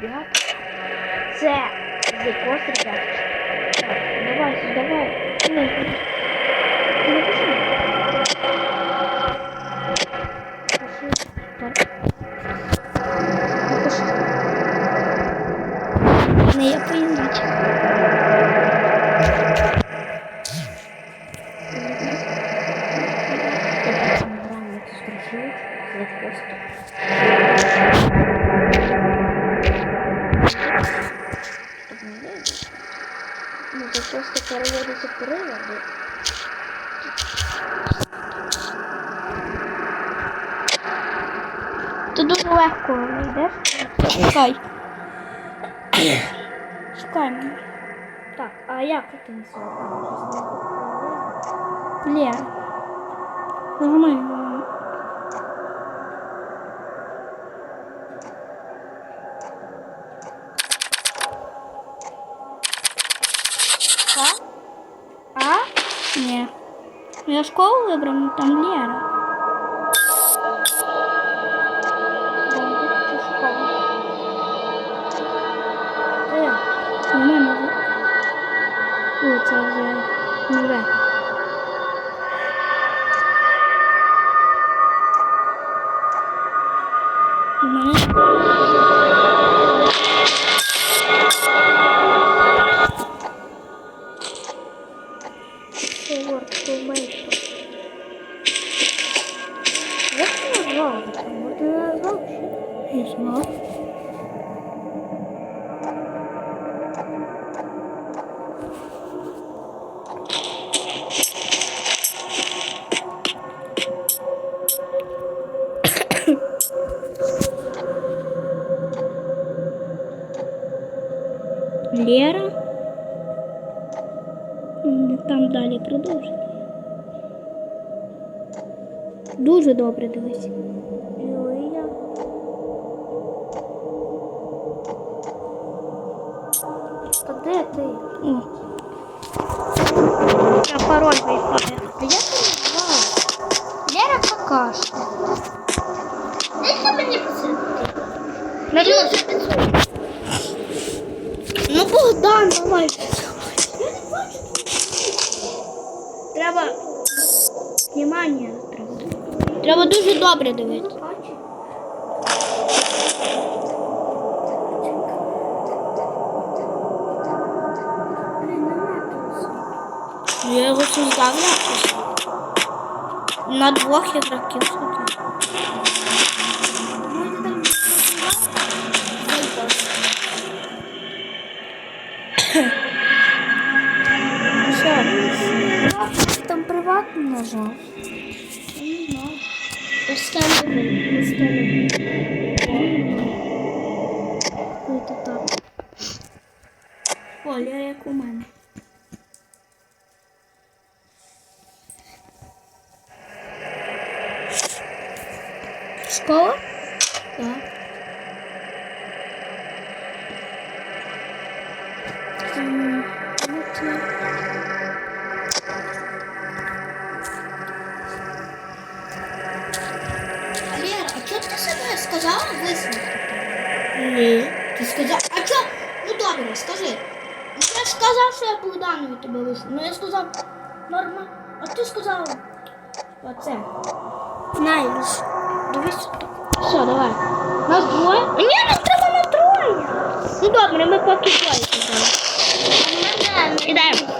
ребят. Це зикос, ребят. Так, давай, давай. Не я по-інакше. Легко йдеш. Чекай. Чекай мене. Так, а як ти називаєш? Лера. Нормально. А? А? Ну, Я школу вибрав, ну там Лера. У Лера. М, Там далі продовження. Дуже добре дивись. Юлія. Та де ти? О. Я пароль вийшов. А як ти назвала? Лера какашка. Дайте мені посилки. Ну, Богдан, давай. Треба. Внимание треба. Дуже добре дивитися. Я його создав якось. На двох ігроків. Все. Там приватно нажав. Не знаю. Оля, як у мене. Школа? Так. Ні. Ти сказав, а чого? Ну добре, скажи. Ну я ж сказав, що я Богданові тебе висновок. Ну я сказав, норма. А ти сказала. Оце. Знаєш. Дивись. Все, давай. Нас двоє? Ні, нам треба на троє. Ну добре, ми поки двоє. Ідемо.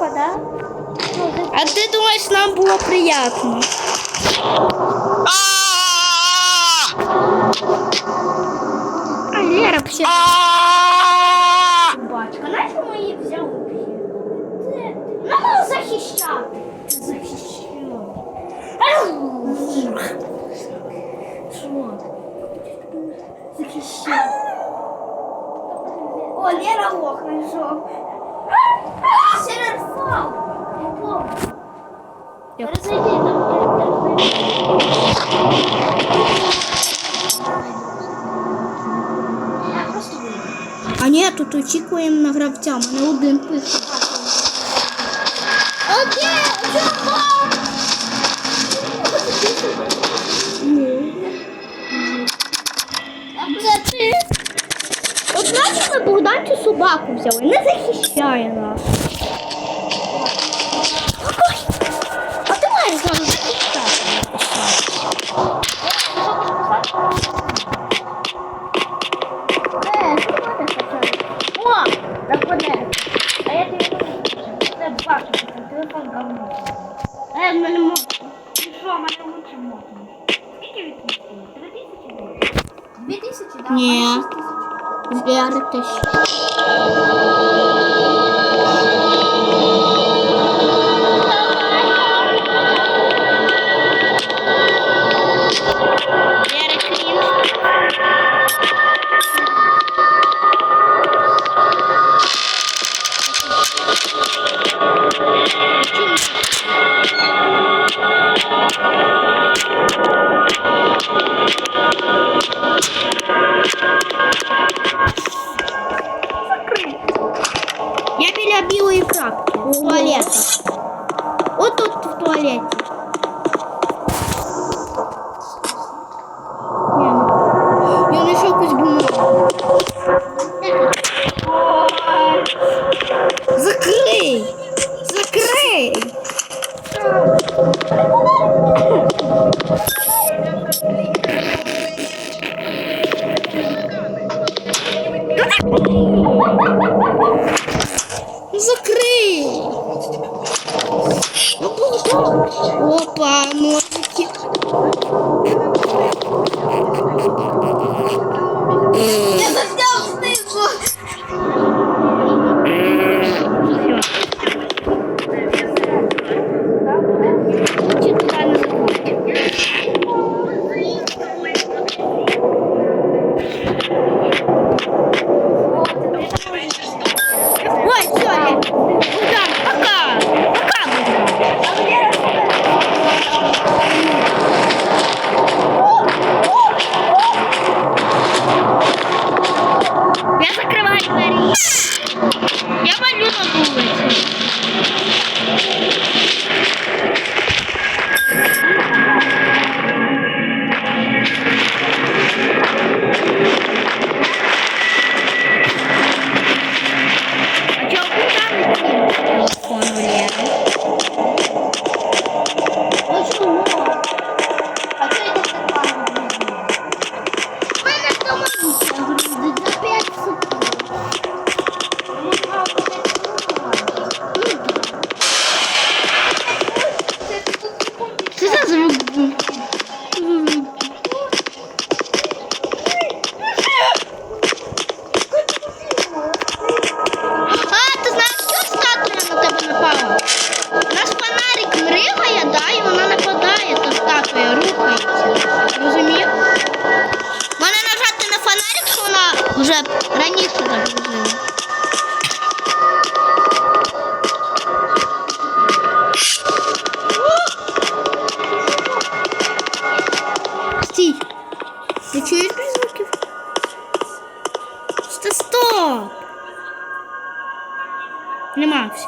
Прияточка, да? А ти думаєш, нам було приємно? А Лера вообще... Батька, нащо ми її взяли? Нам захищати. Захищати. Захищати. О, Лера лох знайшов. А ні, тут очікуємо на гравця, мене один пише. От наче Богдан цю собаку взяли, не захищає нас. А ти маєш нам захищати. Е, що ти хочеш? О, нападе. В туалетах. От тут в туалеті. Ні, ну, Я знайшов якусь бумагу. Закрий! Закрий! Закрий! Опа,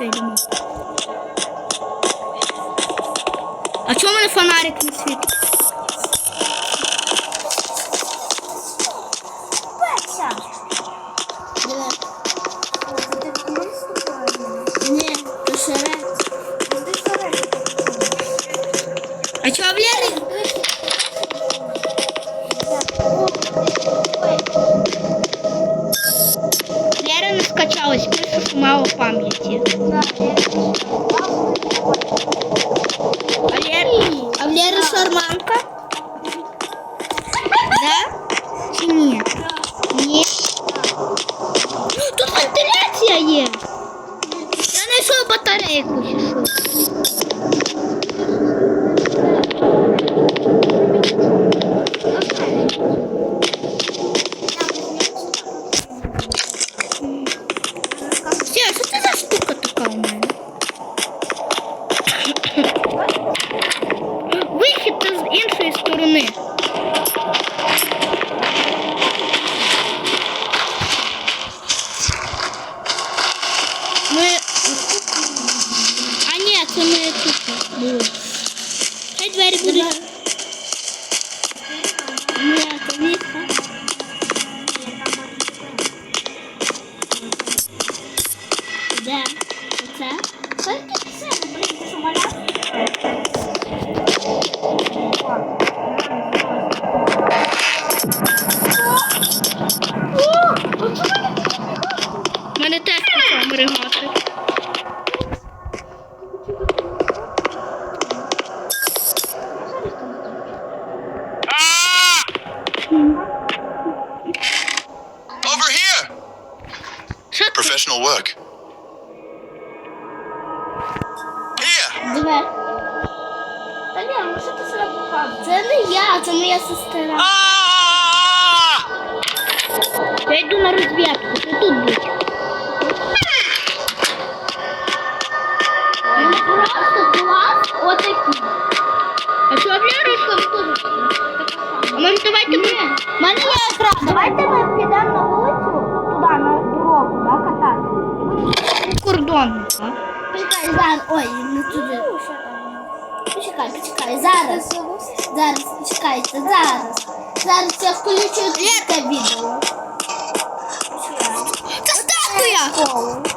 все, йдемо. А чому мене фонарик не світить? Ні, то шарик. А чого в Лєрі? Мало пам'яті. Over here! Professional work. Here! Двері. Та ні, ну що ти себе показуєш? Це не я, це моя сестра. Ah! Я йду на розвідку, ти тут будь. Просто клас отакий. А що ви тут? А може давайте ми... У мене є. Давайте ми підемо на вулицю, туди, на дорогу, да, катати. Кордон, так? Почекай, зараз. Ой, не туди. Почекай, почекай, зараз. Зараз, почекайте, зараз. Зараз я включу це відео. Це статуя!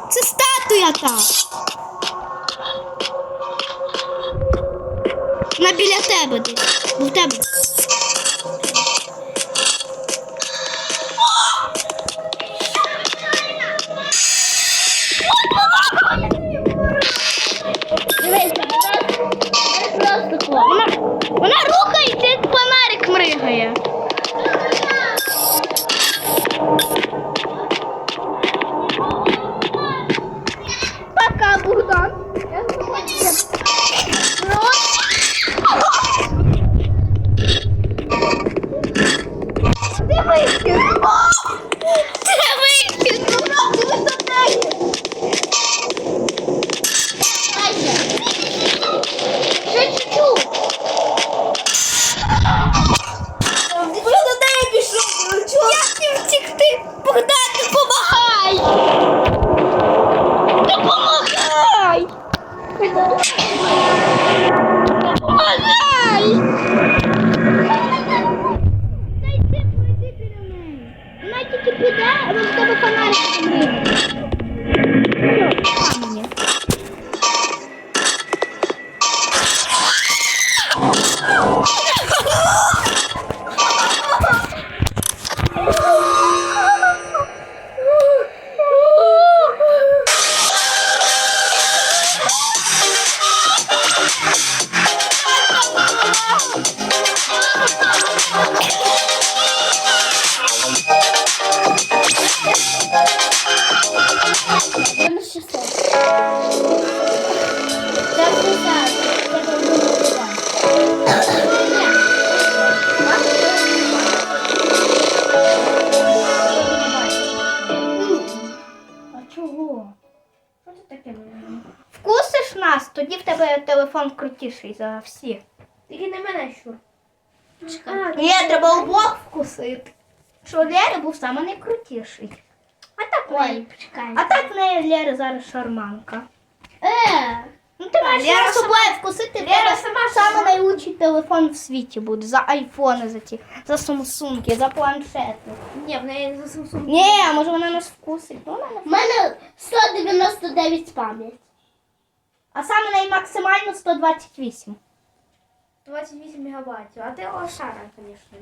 Це статуя та. Вона біля тебе десь. Бо в тебе. Нас, тоді в тебе телефон крутіший за всіх. Тільки не мене щур. Ні, треба обох вкусити. Що Лєри був саме найкрутіший. А так Ой, неї. почекай. А так в неї Лєри зараз шарманка. Е, Ну ти маєш Лєра нас обоє вкусити, Лєра сама саме найлучший телефон в світі буде. За айфони, за ті, за самсунги, за планшети. ні, в неї за Samsung. Ні, може вона нас вкусить. Ну, вона У мене 199 пам'ять. А саме наймаксимально 128. 28 мегабайтів. А ти лошара, звісно.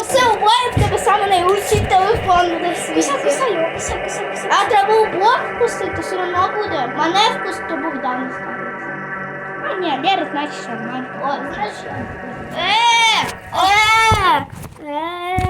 Оце обоє в тебе самий найкращий телефон буде в світі. А треба у блок впустити, все одно буде. Мене впусти Богдан ставиться. А ні, Лера, значить нормально. О, що? Е! Е! Е!